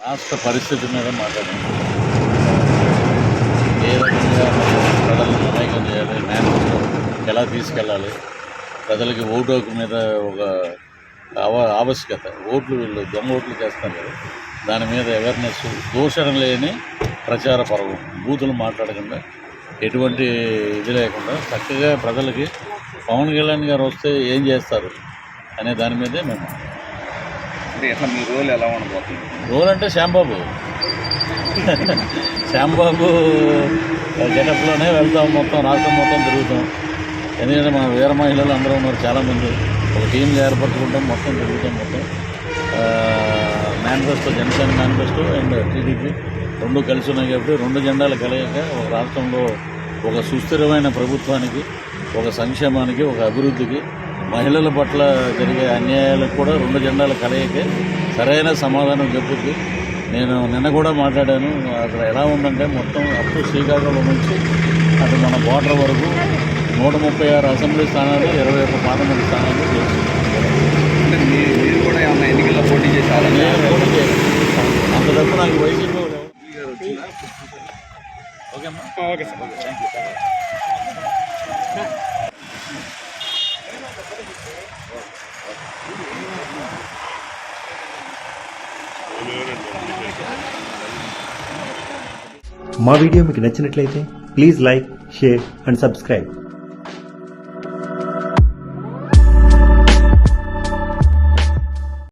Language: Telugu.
రాష్ట్ర పరిస్థితి మీద మాట్లాడాలి ఏ రకంగా ప్రజలను మమేకం చేయాలి మేనిఫెస్టో ఎలా తీసుకెళ్ళాలి ప్రజలకి ఓటు హక్కు మీద ఒక ఆవశ్యకత ఓట్లు వీళ్ళు దొంగ ఓట్లు చేస్తారు కదా దాని మీద అవేర్నెస్ దూషణ లేని ప్రచార పర్వం బూతులు మాట్లాడకుండా ఎటువంటి ఇది లేకుండా చక్కగా ప్రజలకి పవన్ కళ్యాణ్ గారు వస్తే ఏం చేస్తారు అనే దాని మీదే మేము అంటే ఎట్లా మీ రోల్ ఎలా ఉండబోతుంది? రోల్ అంటే శ్యాంబాబు. శ్యాంబాబు గెటప్లోనే వెళ్తాం మొత్తం రాష్ట్రం మొత్తం తిరుగుతాం. ఎందుకంటే మన వీర మహిళలు అందరూ ఉన్నారు చాలామంది. ఒక టీంగా ఏర్పరచుకుంటాం మొత్తం తిరుగుతాం మొత్తం. Manifesto Janasena manifesto and TDP రెండు కలిసి ఉన్నాయి కాబట్టి రెండు జెండాలు కలయిక ఒక రాష్ట్రంలో ఒక సుస్థిరమైన ప్రభుత్వానికి ఒక సంక్షేమానికి ఒక అభివృద్ధికి మహిళల పట్ల జరిగే అన్యాయాలకు కూడా రెండు జెండాల కలయికే సరైన సమాధానం చెప్పుద్ది నేను నిన్న కూడా మాట్లాడాను అక్కడ ఎలా ఉందంటే మొత్తం అప్ టు శ్రీకాకుళం నుంచి అటు మన బోర్డర్ వరకు నూట ముప్పై ఆరు అసెంబ్లీ స్థానాలు ఇరవై ఒక్క పార్లమెంట్ స్థానాలు మీరు కూడా ఎన్నికల్లో పోటీ చేశారా. అంత డబ్బు నాకు వైసీపీ వాళ్ళు ఎవరు- ఓకేమ్మా ఓకే సార్ థ్యాంక్ యూ మా వీడియో మీకు నచ్చినట్లయితే please like share and subscribe